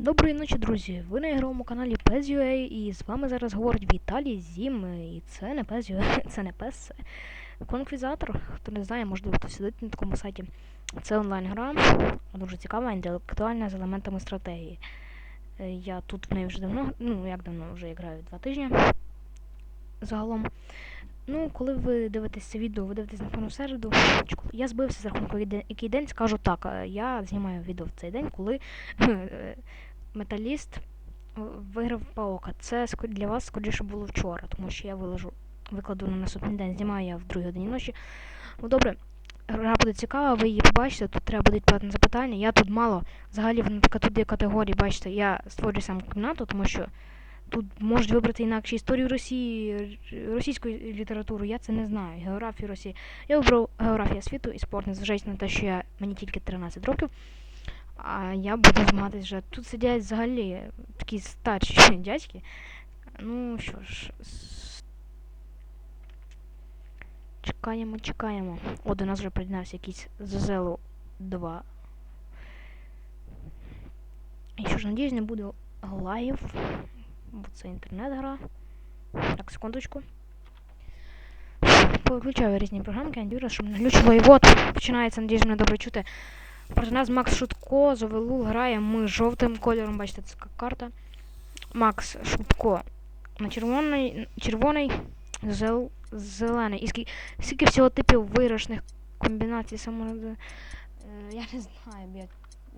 Доброї ночі, друзі! Ви на ігровому каналі PES.ua і з вами зараз говорить Віталій Зім. І це не PES.ua, це не PES, це конквізатор. Хто не знає, можливо, хто сидить на такому сайті. Це онлайн-гра, дуже цікава, інтелектуальна з елементами стратегії. Е, Я тут в неї вже давно, ну як давно, вже граю два тижні загалом. Ну, коли ви дивитесь це відео, ви дивитесь в середу. Я збився з рахунку, який- який день, скажу так. е, Я знімаю відео в цей день, коли е, Металіст е, виграв паука. Це для вас скоріше було вчора, тому що я виложу, викладу на наступний день, знімаю я в другій годині ночі. Ну добре, гра буде цікава, ви її побачите, тут треба буде відповідати на запитання. Я тут мало взагалі в тут є категорії, бачите, я створюю сам кімнату, тому що тут можуть вибрати інакше історію Росії, російську літературу, я це не знаю, географію Росії. Я вибрав географія світу і спорт, незважаючи на те, що я, мені тільки 13 років. А я буду змагатись вже. Тут сидять взагалі такі старші дядьки. Ну що ж. Чекаємо, чекаємо. О, до нас вже приєднався якийсь Зазелу 2. І що ж, надіюсь, не буде лайв. Бо це інтернет-гра. Так, секундочку. Повиключаю різні програмки, антивірус, щоб не глючило. І починається, надіюсь, мене добре чути. Проти нас Макс Шутко, Зовелул грає. Ми жовтим кольором, бачите, це карта. Макс Шутко на червоний, червоний, зел, зелений. І скільки, скільки всього типів виграшних комбінацій саме. Е, я не знаю, я,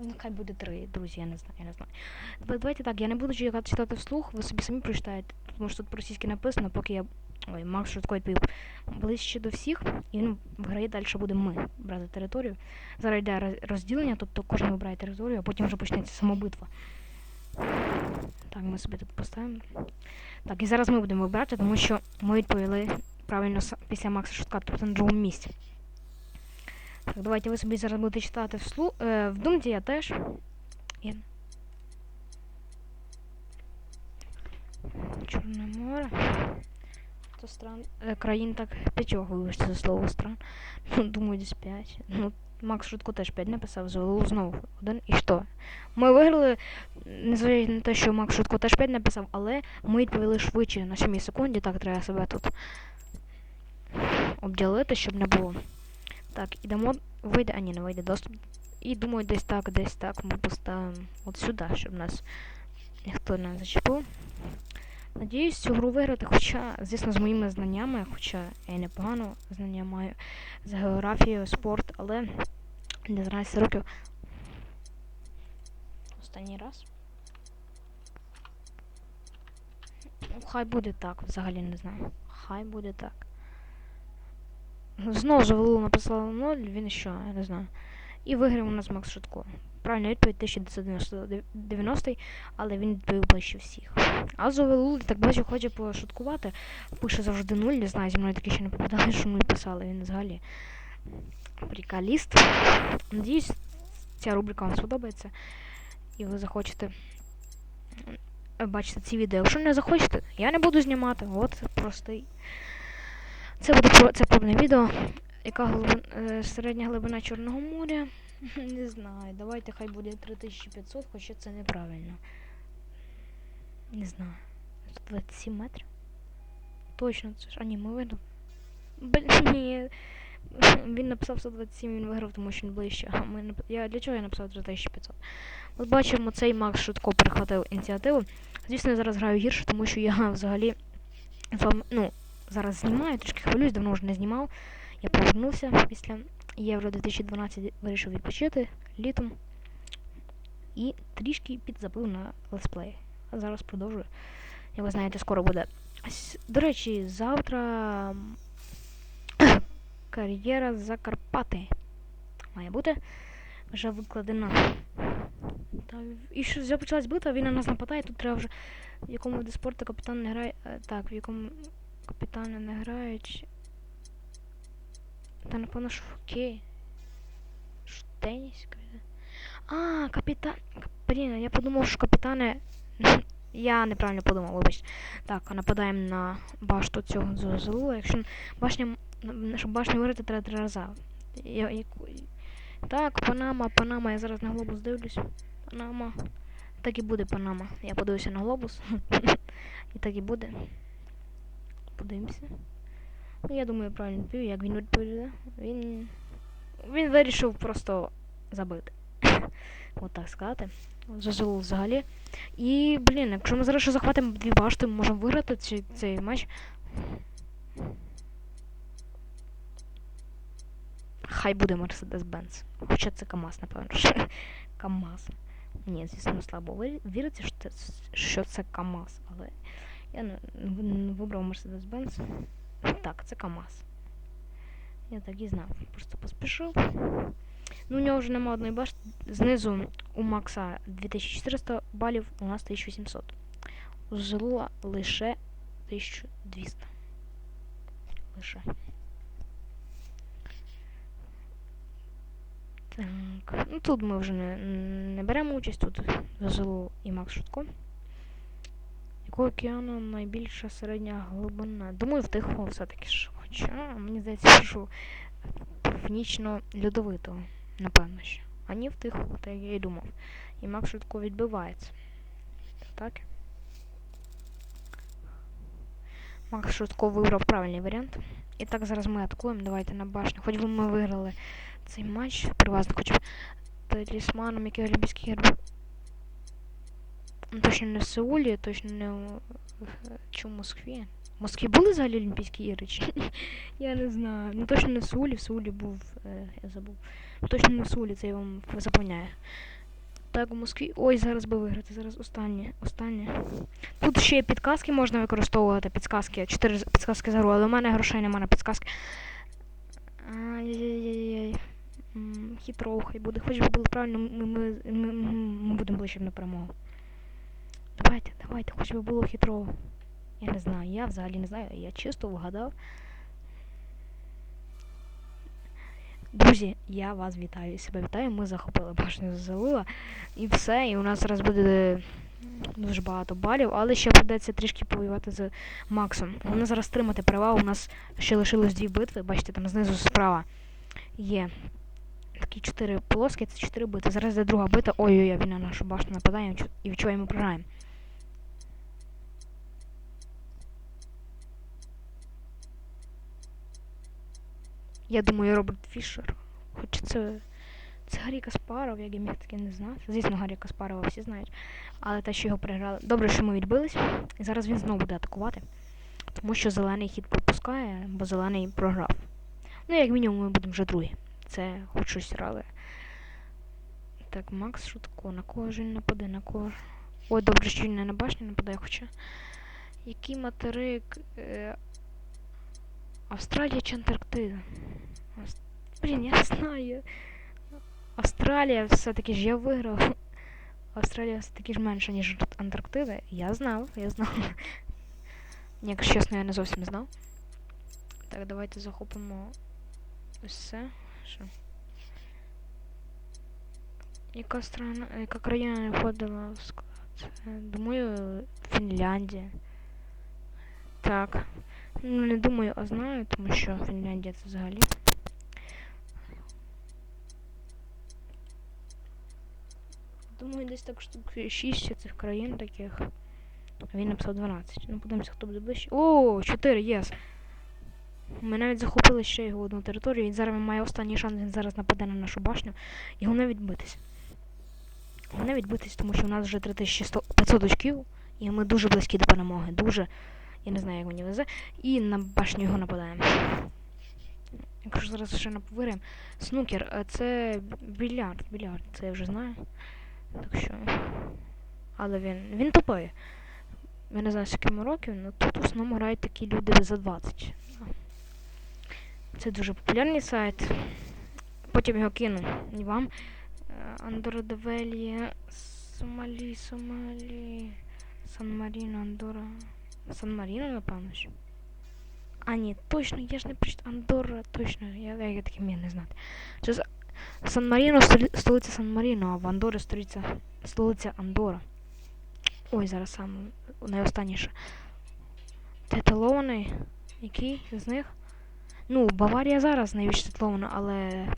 нехай буде три, друзі, я не знаю, я не знаю. Давайте так, я не буду читати вслух, ви собі самі прочитаєте, тому що тут по-російськи написано, поки я. Ой, Макс Шутко відповів ближче до всіх, і він в грі далі буде ми брати територію. Зараз йде розділення, тобто кожен вибирає територію, а потім вже почнеться самобитва. Так, ми собі тут поставимо. Так, і зараз ми будемо вибирати, тому що ми відповіли правильно після Макса Шутка, тобто на другому місці. Так, давайте ви собі зараз будете читати вслу... Е, в думці я теж. Чорне море. То стран... Е, країн так п'ятьох вибачте за слово стран. Ну, думаю, десь п'ять. Ну, Макс Шутко теж 5 написав, Золу знову один. І що? Ми виграли, незважаючи на те, що Макс Шутко теж 5 написав, але ми відповіли швидше на 7 секунді, так треба себе тут обділити, щоб не було. Так, ідемо, вийде, а ні, не вийде доступ. І думаю, десь так, десь так ми поставимо от сюди, щоб нас ніхто не зачепив. Надіюсь цю гру виграти, хоча, звісно, з моїми знаннями, хоча я непогано знання маю з географією, спорт, але для 12 років. Останній раз. Ну, хай буде так, взагалі не знаю. Хай буде так. Знову Завелу написала 0, він що, я не знаю. І виграв у нас Макс Шутко. Правильна відповідь 1990, але він відповів ближче всіх. А Зовелул, так бачу, хоче пошуткувати. Пише завжди 0, не знаю, зі мною таке ще не попадали, що 0 писали, він взагалі. Приколіст. Надіюсь, ця рубрика вам сподобається. І ви захочете е, бачити ці відео. Якщо не захочете, я не буду знімати. От простий. Це буде це пробне відео. Яка глибина, е, середня глибина Чорного моря? Не знаю. Давайте хай буде 3500, хоча це неправильно. Не знаю. 127 метрів? Точно, це ж. А ні, ми виграли. Блін. Він написав 127, він виграв, тому що він ближче. А ми я, для чого я написав 3500? От бачимо, цей Макс швидко перехватив ініціативу. Звісно, я зараз граю гірше, тому що я взагалі з вами, ну, зараз знімаю, трішки хвилююсь, давно вже не знімав. Я повернувся після Євро 2012, вирішив відпочити літом і трішки підзабив на летсплей. А зараз продовжую. Як ви знаєте, скоро буде. До речі, завтра кар'єра Закарпати має бути вже викладена. Та, і що вже почалась битва, він на нас нападає, тут треба вже в якому виді спорту капітан не грає. е, Так, в якому капітани не грають. Та напевно теніс. капітан. А, капітан. Блін, я подумав, що капітани. Я неправильно подумав, вибачте. Так, нападаємо на башту цього зозулу. Якщо башня. Щоб башню вирити, треба три рази. Я, яку- Так, Панама, Панама, я зараз на глобус дивлюсь. Панама. Так і буде Панама. Я подивився на глобус. і так і буде. Подивимося. Ну, я думаю, правильно відповів, як він відповідає. Він. Він вирішив просто забити. От так сказати. Зазулу взагалі. І, блін, якщо ми зараз ще захватимо дві башти, ми можемо виграти цей, цей матч. Хай буде Mercedes-Benz. Хоча це КАМАЗ, напевно. КАМАЗ. Ні, звісно, слабо вир- віриться, що це, КАМАЗ, але я вибрав Mercedes-Benz. Так, це КАМАЗ. Я так і знав. Просто поспішив. Ну, у нього вже нема одної башти. Знизу у Макса 2400 балів, у нас 1800. У Зелула лише 1200. Лише. Так. Ну тут ми вже не, не беремо участь, тут Зелу і Макс Шутко. Якого океану найбільша середня глибина? Думаю, в Тихого все-таки ж. Хоча, мені здається, що північно-льодовитого, напевно що. А ні в Тихого, так я і думав. І Макс швидко відбивається. Так? Макс швидко вибрав правильний варіант. І так зараз ми атакуємо. Давайте на башню. Хоч би ми виграли цей матч, привазно хоч б талісманом, який Олімпійський герб. Ну, точно не в Сеулі, точно не в Москві. В Москві були взагалі Олімпійські ігри? Чи? Я не знаю. Ну точно не в Сеулі, в Сеулі був. Е, я забув. Ну, Точно не в Сеулі, це я вам запевняю. Так, у Москві. Ой, зараз би виграти. Зараз останнє. Останнє. Тут ще підказки можна використовувати. Підказки. Чотири підказки за гру, але у мене грошей немає на підказки. Ай-яй-яй-яй. Хитро, хай буде. Хоч би було правильно, ми, ми, ми, ми будемо ближче на перемогу. Давайте, давайте, хоч би було хитро. Я не знаю, я взагалі не знаю, я чисто вгадав. Друзі, я вас вітаю, себе вітаю. Ми захопили башню залила і все. І у нас зараз буде дуже багато балів, але ще придеться трішки повоювати з Максом. Головне зараз тримати перевагу. У нас ще лишилось дві битви. Бачите, там знизу справа є такі чотири полоски, це чотири битви. Зараз йде друга бита. Ой-ой-ой, він на нашу башню нападає і відчуваємо програємо. Я думаю, Роберт Фішер. Хоч це. Це Гаррі Каспаров, як я міг таки не знати. Звісно, Гаррі Каспарова всі знають. Але те, що його приграли. Добре, що ми відбились. І зараз він знову буде атакувати. Тому що зелений хід пропускає, бо зелений програв. Ну, як мінімум, ми будемо вже другі. Це хоч щось радує. Так, Макс Шутко. На кого ж він нападе? На кого? Ой, добре, що він не на башню нападає, хоча. Який материк. Е... Австралія чи Антарктида? Ас- Блін, я знаю. Австралія все-таки ж я виграв. Австралія все-таки ж менша, ніж Антарктида. Я знав, я знав. Якщо чесно, я не зовсім знав. Так, давайте захопимо це. Що? Яка страна, яка країна не входила в склад? Е, Думаю, Фінляндія. Так. Ну, не думаю, а знаю, тому що Фінляндія це взагалі. Думаю, десь так штук 6 цих країн таких. Він написав 12. Ну, подивимося, хто буде ближче. О, 4, єс. Ми навіть захопили ще його одну територію, і зараз має останній шанс, він зараз нападе на нашу башню. І головне відбитись. Головне відбитись, тому що у нас вже 3500 очків, і ми дуже близькі до перемоги. Дуже. Я не знаю, як мені везе. І на башню його нападаємо. Якщо зараз ще наповиряємо. Снукер, це більярд, більярд, це я вже знаю. Так що. Але він. Він тупий. Я не знаю, скільки йому років, але тут в основному грають такі люди за 20. Це дуже популярний сайт. Потім його кину і вам. Андора Девелія, Сомалі, Сомалі, Сан Маріно, Андора. Сан Маріно, напевно. що. А, ні, точно, я ж не прочитав. Андорра, точно, я, я, я таке міг не знати. Це з- Сан Маріно, столі- столиця Сан Маріно, а в Андорі столиця, столиця Андора. Ой, зараз сам найостанніше. Титулований? Який з них? Ну, Баварія зараз найбільш титулована, але.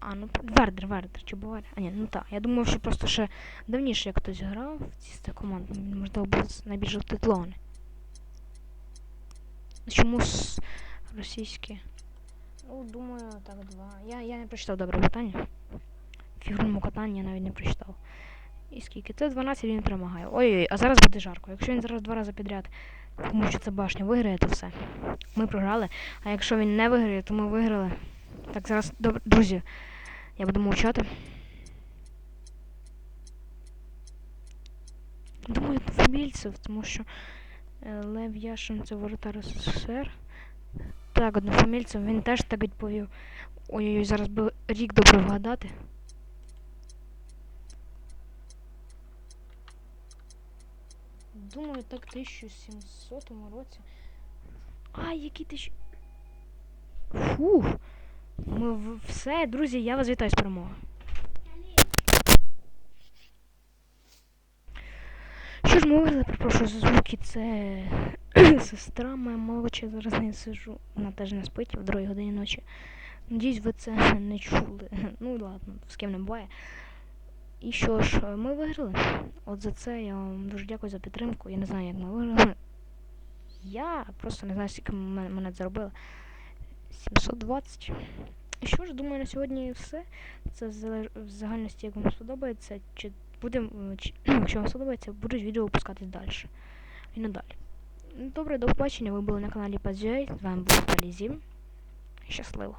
А, ну Вердер, Вердер, чи Баварія? А ні, ну так. Я думав, що просто ще давніше як хтось грав в ці з цих команд. Він, Можливо, був найбільш титулований. Чому російські? Ну, думаю, так, два. Я, я не прочитав добре питання. Фігурному катанні я навіть не прочитав. І скільки? Це 12 він перемагає. Ой-ой, а зараз буде жарко. Якщо він зараз два рази підряд, тому що це башня виграє, то все. Ми програли. А якщо він не виграє, то ми виграли. Так, зараз, друзі, я буду мовчати. Думаю, Фамільцев, тому що е, Лев Яшин це воротар СССР. Так, однофамільцев, він теж так відповів. Ой-ой-ой, зараз би рік добре вгадати. Думаю, так 1700 році. А, який тисяч... Фух. Ми в- все, друзі, я вас вітаю з перемогою. Що ж ми виграли, перепрошую за звуки, це сестра моя молодша, зараз не сижу. Вона теж не спить в другій годині ночі. Надіюсь, ви це не чули. Ну ладно, з ким не буває. І що ж, ми виграли. От за це я вам дуже дякую за підтримку. Я не знаю, як ми виграли. Я просто не знаю, скільки мене заробили. 720. І що ж, думаю, на сьогодні все. Це в загальності, як вам сподобається. Чи будемо, чи, якщо вам сподобається, будуть відео випускатись далі. І надалі. Добре, до побачення. Ви були на каналі Пазюй. З вами був Талізім. Щасливо.